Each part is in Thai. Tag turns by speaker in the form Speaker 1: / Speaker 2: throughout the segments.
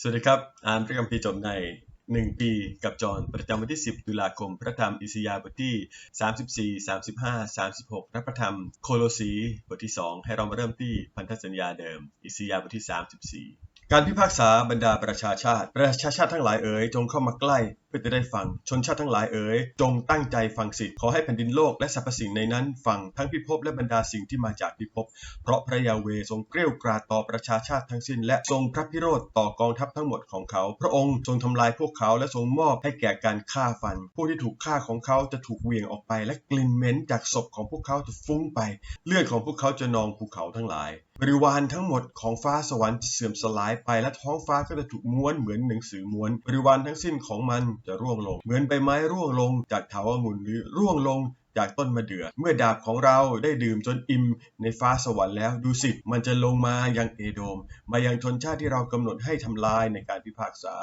Speaker 1: สวัสดีครับ อ่านพระคัมภีร์จบใน 1 ปีกับจอห์นประจำวันที่ 10 ตุลาคม พระธรรมอิสยาบทที่ 34 35 36 และพระธรรมโคโลสีบทที่ 2 ให้เรามาเริ่มที่พันธสัญญาเดิม อิสยาบทที่ 34 การพิพากษาบรรดาประชาชาติ ประชาชาติทั้งหลายเอ๋ยจงเข้ามาใกล้เพื่อจะได้ฟัง ชนชาติทั้งหลายเอ๋ย จงตั้งใจฟังสิ ขอให้แผ่นดินโลกและสรรพสิ่งในนั้นฟังทั้งพิภพและบรรดาสิ่งที่มาจากพิภพ เพราะพระยาเวทรงเกลี้ยวกราดต่อประชาชาติทั้งสิ้น และทรงพระพิโรธต่อกองทัพทั้งหมดของเขา พระองค์ทรงทำลายพวกเขาและทรงมอบให้แก่การฆ่าฟัน ผู้ที่ถูกฆ่าของเขาจะถูกเหวี่ยงออกไป และกลิ่นเหม็นจากศพของพวกเขาจะฟุ้งไป เลือดของพวกเขาจะนองภูเขาทั้งหลายบริวารทั้งหมดของฟ้าสวรรค์จะเสื่อมสลายไปและท้องฟ้าก็จะถูกม้วนเหมือนหนังสือม้วน บริวารทั้งสิ้นของมันจะร่วงลง เหมือนใบไม้ร่วงลงจากเถาองุ่นหรือร่วงลงจากต้นมะเดื่อ เมื่อดาบของเราได้ดื่มจนอิ่มในฟ้าสวรรค์แล้วดูสิ มันจะลงมายังเอโดม มายังชนชาติที่เรากำหนดให้ทำลายในการพิพากษา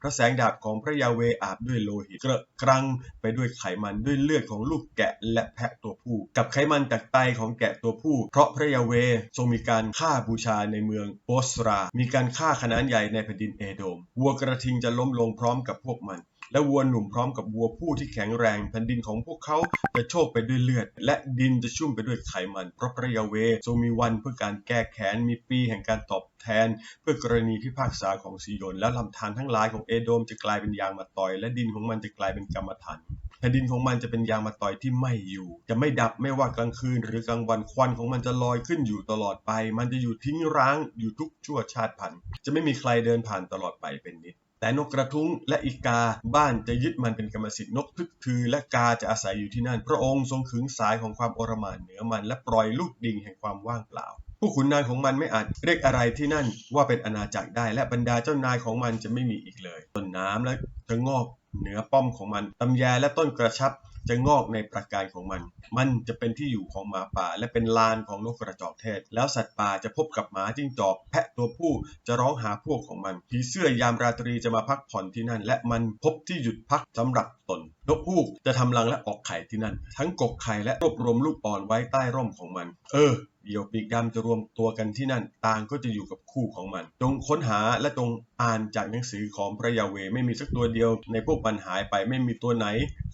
Speaker 1: พระแสงดาบของพระยาเวอาบด้วยโลหิตเกระกรังไปด้วยไขมันด้วยเลือดของลูกแกะและแพะตัวผู้ กับไขมันจากไตของแกะตัวผู้ เพราะพระยาเวทรงมีการฆ่าบูชาในเมืองโบสรา มีการฆ่าขนาดใหญ่ในแผ่นดินเอโดมวัวกระทิงจะล้มลงพร้อมกับพวกมัน และวัวหนุ่มพร้อมกับวัวผู้ที่แข็งแรงแผ่นดินของพวกเขาจะโชกไปด้วยเลือด และดินจะชุ่มไปด้วยไขมันเพราะพระยาเวทรงมีวันเพื่อการแก้แค้นมีปีแห่งการตอบแทน เพื่อกรณีพิพากษาของซีโยนและลำธารทั้งหลายของเอโดมจะกลายเป็นยางมาตอย และดินของมันจะกลายเป็นกรรมฐานแผ่นดินของมันจะเป็นยางมาตอยที่ไม่อยู่ จะไม่ดับไม่ว่ากลางคืน หรือกลางวันควันของมันจะลอยขึ้นอยู่ตลอดไป มันจะอยู่ทิ้งร้างอยู่ทุกชั่วชาติพันธุ์ จะไม่มีใครเดินผ่านตลอดไปเป็นนิด แต่นกกระทุ้งและอีกาบ้านจะยึดมันเป็นกรรมสิทธิ์นกทึกทือและกาจะอาศัยอยู่ที่นั่น พระองค์ทรงขึงสายของความโอรมานเหนือมัน และปล่อยลูกดิ่งแห่งความว่างเปล่าผู้ขุนนางของมันไม่อาจเรียกอะไรที่นั่นว่าเป็นอาณาจักรได้ และบรรดาเจ้านายของมันจะไม่มีอีกเลย ต้นน้ำและจะงอกเหนือป้อมของมันตำแยและต้นกระชับ จะงอกในประกายของมัน มันจะเป็นที่อยู่ของหมาป่า และเป็นลานของนกกระจอกเทศ แล้วสัตว์ป่าจะพบกับหมาจิ้งจอก แพะตัวผู้จะร้องหาพวกของมัน ผีเสื้อยามราตรีจะมาพักผ่อนที่นั่น และมันพบที่หยุดพักสำหรับตน นกฮูกจะทำรังและออกไข่ที่นั่น ทั้งกกไข่และรวบรวมลูกอ่อนไว้ใต้ร่มของมัน เออเหยี่ยวปีกดำจะรวมตัวกันที่นั่น ต่างก็จะอยู่กับคู่ของมัน จงค้นหาและจงอ่านจากหนังสือของพระยาเวไม่มีสักตัวเดียว ในพวกมันหายไปไม่มีตัวไหน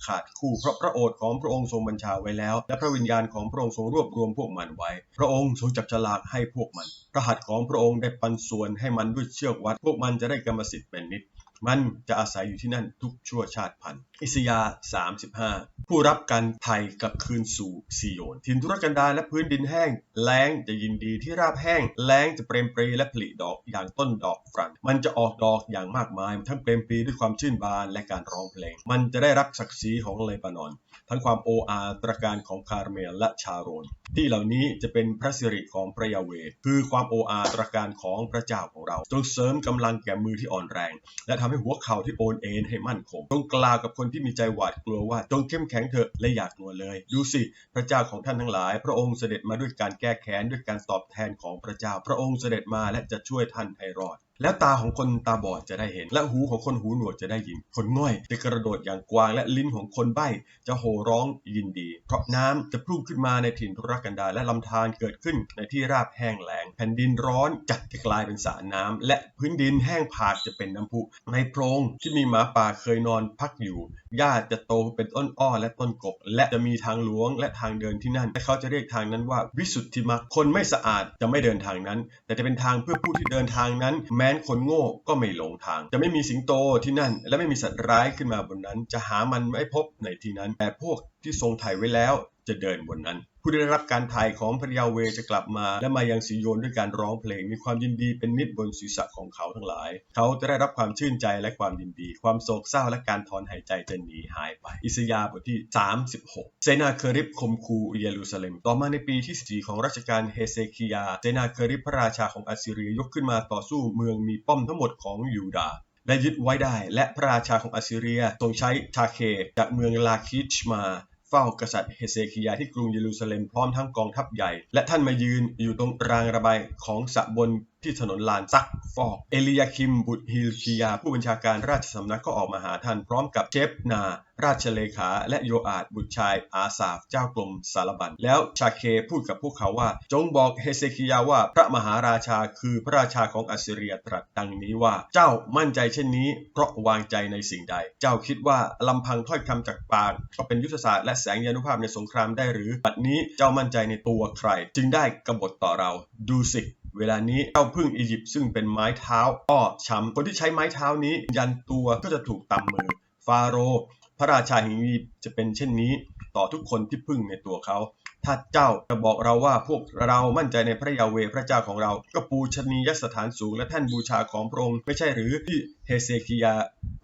Speaker 1: ขาดคู่เพราะพระโอษฐ์ของพระองค์ทรงบัญชาไว้แล้ว และพระวิญญาณของพระองค์ทรงรวบรวมพวกมันไว้ พระองค์ทรงจับฉลากให้พวกมัน พระหัตถ์ของพระองค์ได้ปันส่วนให้มันด้วยเชือกวัด พวกมันจะได้กรรมสิทธิ์เป็นนิด มันจะอาศัยอยู่ที่นั่นทุกชั่วชาติพันธุ์อิสยาห์35 ผู้รับการไถ่กลับคืนสู่ซีโยนถิ่นทุรกันดารและพื้นดินแห้ง แล้งจะยินดีที่ราบแห้ง แล้งจะเปรมปรีและผลิดอกอย่างต้นดอกฝรั่งมันจะออกดอกอย่างมากมาย ทั้งเปรมปรีด้วยความชื่นบานและการร้องเพลง มันจะได้รับศักดิ์ศรีของเลบานอน ทั้งความโออาตระการของคาร์เมลและชาโรน ที่เหล่านี้จะเป็นพระสิริของพระยาเว คือความโออาตระการของพระเจ้าของเรา จงเสริมกำลังแก่มือที่อ่อนแรง และทำให้หัวเข่าที่โอนเอ็นให้มั่นคงจงกล่าวกับคนที่มีใจหวาดกลัวว่าจงเข้มแข็งเถอะและอย่ากลัวเลย ดูสิ พระเจ้าของท่านทั้งหลาย พระองค์เสด็จมาด้วยการแก้แค้นด้วยการตอบแทนของพระเจ้า พระองค์เสด็จมาและจะช่วยท่านให้รอด แล้วตาของคนตาบอดจะได้เห็น และหูของคนหูหนวกจะได้ยิน คนง่อยจะกระโดดอย่างกวางและลิ้นของคนใบ้จะโห่ร้องยินดี เพราะน้ำจะพุ่งขึ้นมาในถิ่นทุรกันดารและลำธารเกิดขึ้นในที่ราบแห้งแล้งแผ่นดินร้อนจัดจะกลายเป็นสระน้ำและพื้นดินแห้งผากจะเป็นน้ำพุ ในโพรงที่มีหมาป่าเคยนอนพักอยู่หญ้าจะโตเป็นต้นอ้อและต้นกก และจะมีทางหลวงและทางเดินที่นั่นและเขาจะเรียกทางนั้นว่าวิสุทธิมรรคคนไม่สะอาดจะไม่เดินทางนั้น แต่จะเป็นทางเพื่อผู้ที่เดินทางนั้นแม้นคนโง่ก็ไม่หลงทาง จะไม่มีสิงโตที่นั่น และไม่มีสัตว์ร้ายขึ้นมาบนนั้น จะหามันไม่พบในที่นั้น แต่พวกที่ทรงไถ่ไว้แล้ว จะเดินบนนั้น ผู้ได้รับการถ่ายของพระยาเวจะกลับมา และมายังสิโยนด้วยการร้องเพลงมีความยินดีเป็นนิดบนศีรษะของเขาทั้งหลาย เขาจะได้รับความชื่นใจและความยินดี ความโศกเศร้าและการถอนหายใจจะหนีหายไป อิสยาบทที่ 36 เซนาเคริบคมคูเยรูซาเล็ม ต่อมาในปีที่ 4 ของรัชกาลเฮเซคิยา เซนาเคริบพระราชาของอัสซีเรียยกขึ้นมาต่อสู้เมืองมีป้อมทั้งหมดของยูดาห์และยึดไว้ได้ และพระราชาของอัสซีเรียทรงใช้ชาเค จากเมืองลาคิชมา เฝ้ากษัตริย์เฮเซคียาที่กรุงเยรูซาเล็มพร้อมทั้งกองทัพใหญ่ และท่านมายืนอยู่ตรงรางระบายของสะบนที่ถนนลานซักฟอก เอลียาคิมบุตรฮิลคิยา ผู้บัญชาการราชสำนักก็ออกมาหาท่านพร้อมกับเจฟนา ราชเลขา และโยอาดบุตรชายอาสาฟเจ้ากรมสารบันแล้วชาเคพูดกับพวกเขาว่า จงบอกเฮเซคิยาว่าพระมหาราชาคือพระราชาของอัสซีเรียตรัสดังนี้ว่า เจ้ามั่นใจเช่นนี้ เพราะวางใจในสิ่งใด เจ้าคิดว่าลำพังถ้อยคำจากปากก็เป็นยุทธศาสตร์และแสงยานุภาพในสงครามได้หรือ บัดนี้เจ้ามั่นใจในตัวใคร จึงได้กบฏต่อเรา ดูสิ เวลานี้เจ้าพึ่งอียิปต์ซึ่งเป็นไม้เท้าอ้อช้ำคนที่ใช้ไม้เท้านี้ยันตัวก็จะถูกตำมือฟาโรห์พระราชาแห่งอียิปต์จะเป็นเช่นนี้ต่อทุกคนที่พึ่งในตัวเขา ถ้าเจ้าจะบอกเราว่าพวกเรามั่นใจในพระยาเวห์พระเจ้าของเรา ก็ปูชนียสถานสูงและแท่นบูชาของพระองค์ไม่ใช่หรือที่เฮเซคิยา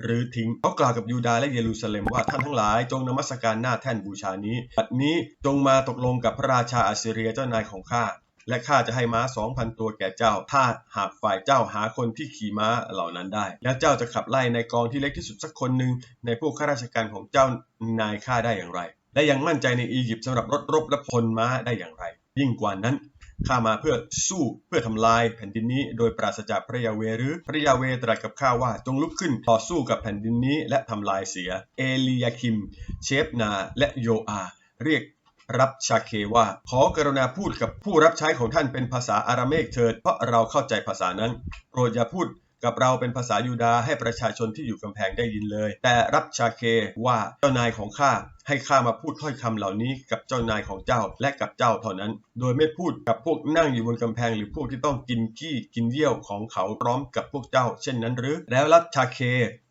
Speaker 1: หรือทิ้งเขากล่าวกับยูดาห์และเยรูซาเล็มว่าท่านทั้งหลายจงนมัสการหน้าแท่นบูชานี้ บัดนี้จงมาตกลงกับพระราชาอัสซีเรียเจ้านายของข้า และข้าจะให้ม้าสองพันตัวแก่เจ้า ถ้าหากฝ่ายเจ้าหาคนที่ขี่ม้าเหล่านั้นได้ แล้วเจ้าจะขับไล่ในกองที่เล็กที่สุดสักคนหนึ่งในพวกข้าราชการของเจ้านายข้าได้อย่างไร และยังมั่นใจในอียิปต์สำหรับรถรบและพลม้าได้อย่างไร ยิ่งกว่านั้นข้ามาเพื่อสู้เพื่อทำลายแผ่นดินนี้ โดยปราศจากพระยาเวหรือพระยาเวตรัสกับข้าว่าจงลุกขึ้นต่อสู้กับแผ่นดินนี้และทำลายเสีย เอลียาคิม เชฟนา และโยอา เรียก รับชาเคว่า ขอกรุณาพูดกับผู้รับใช้ของท่านเป็นภาษาอาราเมกเถิด เพราะเราเข้าใจภาษานั้น โปรดอย่าพูดกับเราเป็นภาษายูดาให้ประชาชนที่อยู่กำแพงได้ยินเลย แต่รับชาเคว่าเจ้านายของข้า ให้ข้ามาพูดถ้อยคำเหล่านี้กับเจ้านายของเจ้าและกับเจ้าเท่านั้น โดยไม่พูดกับพวกนั่งอยู่บนกำแพงหรือพวกที่ต้องกินขี้กินเยี่ยวของเขาพร้อมกับพวกเจ้า เช่นนั้นหรือ แล้วรัชชาเค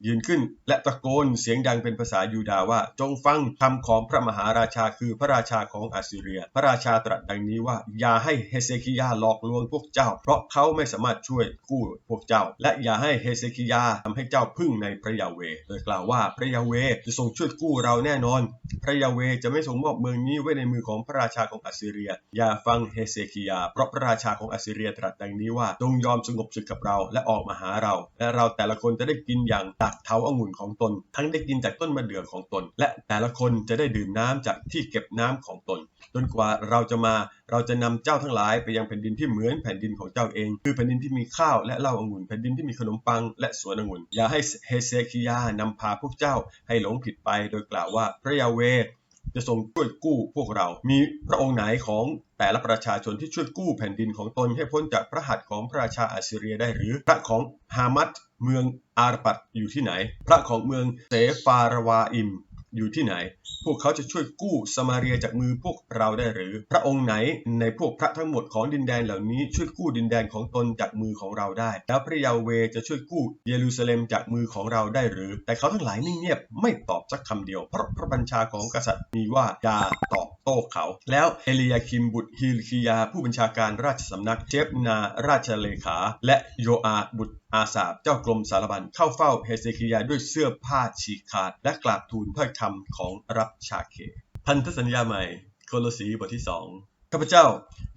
Speaker 1: ยืนขึ้น และตะโกนเสียงดังเป็นภาษายูดาห์ว่า จงฟังคำของพระมหาราชาคือพระราชาของอัสซีเรีย พระราชาตรัสดังนี้ว่าอย่าให้เฮเซคิยาหลอกลวงพวกเจ้า เพราะเขาไม่สามารถช่วยกู้พวกเจ้า และอย่าให้เฮเซคิยาทำให้เจ้าพึ่งในพระยาเวโดยกล่าวว่าพระยาเวจะทรงช่วยกู้เราแน่นอนพระยาเวจะไม่ส่งมอบเมืองนี้ไว้ในมือของพระราชาของอัสซีเรีย อย่าฟังเฮเซคิยา เพราะพระราชาของอัสซีเรียตรัสดังนี้ว่า จงยอมสงบศึกกับเราและออกมาหาเรา และเราแต่ละคนจะได้กินอย่างจากเท้าองุ่นของตน ทั้งได้กินจากต้นมะเดื่อของตน และแต่ละคนจะได้ดื่มน้ำจากที่เก็บน้ำของตน จนกว่าเราจะมาเราจะนำเจ้าทั้งหลายไปยังแผ่นดินที่เหมือนแผ่นดินของเจ้าเอง คือแผ่นดินที่มีข้าวและเหล้าองุ่นแผ่นดินที่มีขนมปังและสวนองุ่น อย่าให้เฮเซคิยานำพาพวกเจ้าให้หลงผิดไป โดยกล่าวว่าพระยาเวจะทรงช่วยกู้พวกเรา มีพระองค์ไหนของแต่ละประชาชนที่ช่วยกู้แผ่นดินของตนให้พ้นจากพระหัตถ์ของพระราชาอัสซีเรียได้หรือ พระของฮามัดเมืองอารปัดอยู่ที่ไหน พระของเมืองเสฟารวาอิมอยู่ที่ไหนพวกเขาจะช่วยกู้สมาเรียจากมือพวกเราได้หรือ พระองค์ไหนในพวกพระทั้งหมดของดินแดนเหล่านี้ช่วยกู้ดินแดนของตนจากมือของเราได้ แล้วพระยาเวจะช่วยกู้เยรูซาเล็มจากมือของเราได้หรือ แต่เขาทั้งหลายนิ่งเงียบไม่ตอบสักคำเดียว เพราะพระบัญชาของกษัตริย์มีว่าอย่าตอบโต้เขา แล้วเอลียาคิมบุตรฮิลคิยา ผู้บัญชาการราชสำนักเจฟนาราชเลขา และโยอาบุตรอาสาบเจ้ากรมสารบัญเข้าเฝ้าเฮเซคิยาด้วยเสื้อผ้าฉีกขาด และกราบทูลถ้อยคำของรับชาเค พันธสัญญาใหม่ โคโลสีบทที่สองข้าพเจ้า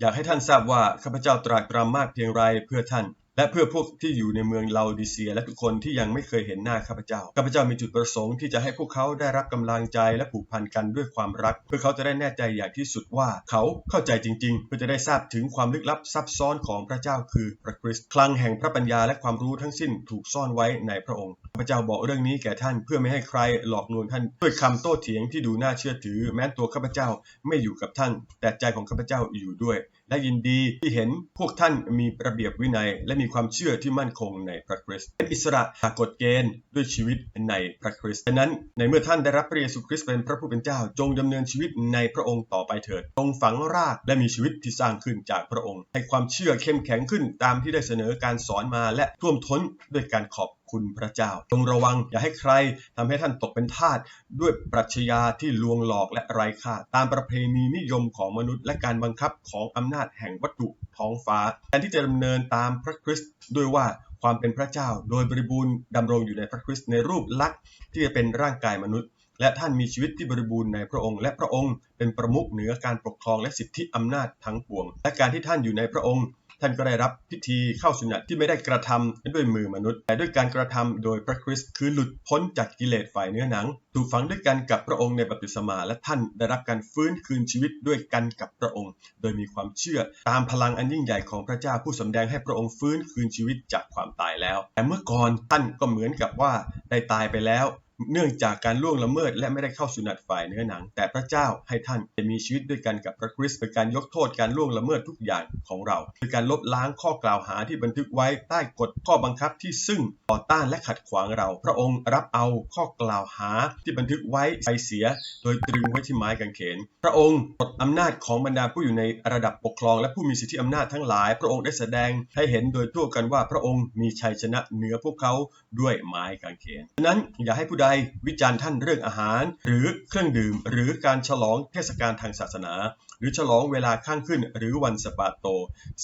Speaker 1: อยากให้ท่านทราบว่าข้าพเจ้าตรากตรำมากเพียงไรเพื่อท่าน และเพื่อพวกที่อยู่ในเมืองลาดิเซีย และทุกคนที่ยังไม่เคยเห็นหน้าข้าพเจ้าข้าพเจ้ามีจุดประสงค์ที่จะให้พวกเขาได้รับกำลังใจและผูกพันกันด้วยความรัก เพื่อเขาจะได้แน่ใจอย่างที่สุดว่าเขาเข้าใจจริง ๆ เพื่อจะได้ทราบถึงความลึกลับซับซ้อนของพระเจ้าคือพระคริสต์คลังแห่งพระปัญญาและความรู้ทั้งสิ้นถูกซ่อนไว้ในพระองค์ข้าพเจ้าบอกเรื่องนี้แก่ท่านเพื่อไม่ให้ใครหลอกลวงท่านด้วยคำโต้เถียงที่ดูน่าเชื่อถือ แม้ตัวข้าพเจ้าไม่อยู่กับท่าน แต่ใจของข้าพเจ้าอยู่ด้วย และยินดีที่เห็นพวกท่านมีระเบียบวินัยและมีความเชื่อที่มั่นคงในพระคริสต์เป็นอิสระจากกฎเกณฑ์ด้วยชีวิตในพระคริสต์ดังนั้นในเมื่อท่านได้รับพระเยซูคริสต์เป็นพระผู้เป็นเจ้าจงดำเนินชีวิตในพระองค์ต่อไปเถิดจงฝังรากและมีชีวิตที่สร้างขึ้นจากพระองค์ ให้ความเชื่อเข้มแข็งขึ้นตามที่ได้เสนอการสอนมาและท่วมท้นด้วยการขอบ คุณพระเจ้า จงระวังอย่าให้ใครทำให้ท่านตกเป็นทาสด้วยปรัชญาที่ลวงหลอกและไร้ค่า ตามประเพณีนิยมของมนุษย์ และการบังคับของอำนาจแห่งวัตถุท้องฟ้าแทนที่จะดำเนินตามพระคริสต์ด้วยว่าความเป็นพระเจ้า โดยบริบูรณ์ดำรงอยู่ในพระคริสต์ในรูปลักษณ์ที่จะเป็นร่างกายมนุษย์ และท่านมีชีวิตที่บริบูรณ์ในพระองค์ และพระองค์เป็นประมุขเหนือการปกครองและสิทธิอำนาจทั้งปวง และการที่ท่านอยู่ในพระองค์ ท่านก็ได้รับพิธีเข้าสุนัตที่ไม่ได้กระทำด้วยมือมนุษย์ แต่ด้วยการกระทำโดยพระคริสต์คือหลุดพ้นจากกิเลสฝ่ายเนื้อหนัง ถูกฝังด้วยกันกับพระองค์ในบัพติศมา และท่านได้รับการฟื้นคืนชีวิตด้วยกันกับพระองค์ โดยมีความเชื่อตามพลังอันยิ่งใหญ่ของพระเจ้าผู้สำแดงให้พระองค์ฟื้นคืนชีวิตจากความตายแล้ว แต่เมื่อก่อนท่านก็เหมือนกับว่าได้ตายไปแล้ว เนื่องจากการล่วงละเมิดและไม่ได้เข้าสุนัตฝ่ายเนื้อหนัง แต่พระเจ้าให้ท่านได้มีชีวิตด้วยกันกับพระคริสต์โดยการยกโทษการล่วงละเมิดทุกอย่างของเราโดยการลบล้างข้อกล่าวหาที่บันทึกไว้ใต้กฎข้อบังคับที่ซึ่งต่อต้านและขัดขวางเรา พระองค์รับเอาข้อกล่าวหาที่บันทึกไว้ไปเสีย โดยตรึงไว้ที่ไม้กางเขน พระองค์ปลดอำนาจของบรรดาผู้อยู่ในระดับปกครอง และผู้มีสิทธิอำนาจทั้งหลาย พระองค์ได้แสดงให้เห็นโดยทั่วกันว่าพระองค์มีชัยชนะเหนือพวกเขาด้วยไม้กางเขนฉะนั้นอย่าให้ผู้ใดวิจารณ์ท่านเรื่องอาหาร หรือเครื่องดื่ม หรือการฉลองเทศกาลทางศาสนา หรือฉลองเวลาข้างขึ้น หรือวันสปาโต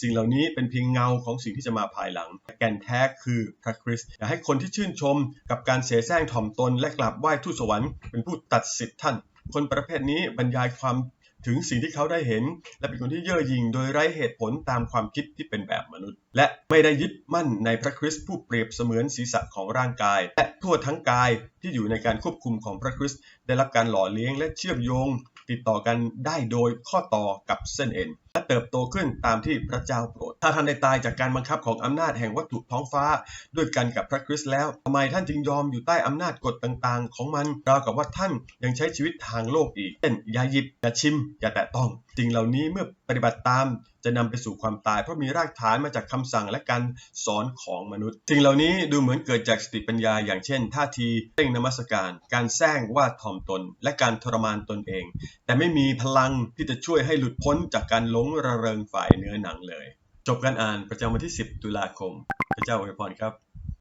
Speaker 1: สิ่งเหล่านี้เป็นเพียงเงาของสิ่งที่จะมาภายหลังแต่แก่นแท้คือพระคริสต์อยากให้คนที่ชื่นชม กับการเสแสร้งถ่อมตนและกราบไหว้ทูตสวรรค์เป็นผู้ตัดสิทธิ์ท่าน คนประเภทนี้บรรยายความ ถึงสิ่งที่เขาได้เห็น และเป็นคนที่เย่อหยิ่งโดยไร้เหตุผลตามความคิดที่เป็นแบบมนุษย์ และไม่ได้ยึดมั่นในพระคริสต์ผู้เปรียบเสมือนศีรษะของร่างกาย และทั่วทั้งกายที่อยู่ในการควบคุมของพระคริสต์ได้รับการหล่อเลี้ยงและเชื่อมโยง ติดต่อกันได้โดยข้อต่อกับเส้นเอ็น และเติบโตขึ้นตามที่พระเจ้าโปรด ถ้าท่านได้ตายจากการบังคับของอำนาจแห่งวัตถุท้องฟ้า ด้วยกันกับพระคริสต์แล้วทำไมท่านจึงยอมอยู่ใต้อำนาจกฎต่างๆ ของมันราวกับว่าท่านยังใช้ชีวิตทางโลกอีกเช่นอย่าหยิบอย่าชิมอย่าแตะต้องสิ่งเหล่านี้เมื่อปฏิบัติตามจะนำไปสู่ความตายเพราะมีรากฐานมาจากคำสั่งและการสอนของมนุษย์ สิ่งเหล่านี้ดูเหมือนเกิดจากสติปัญญา อย่างเช่น ท่าทีเร่งนมัสการ การแซงว่าถ่อมตน และการทรมานตนเอง แต่ไม่มีพลังที่จะช่วยให้หลุดพ้นจากการหลงระเริงฝ่ายเนื้อหนังเลย จบการอ่านประจำวันที่ 10 ตุลาคม พระเจ้าอวยพรครับ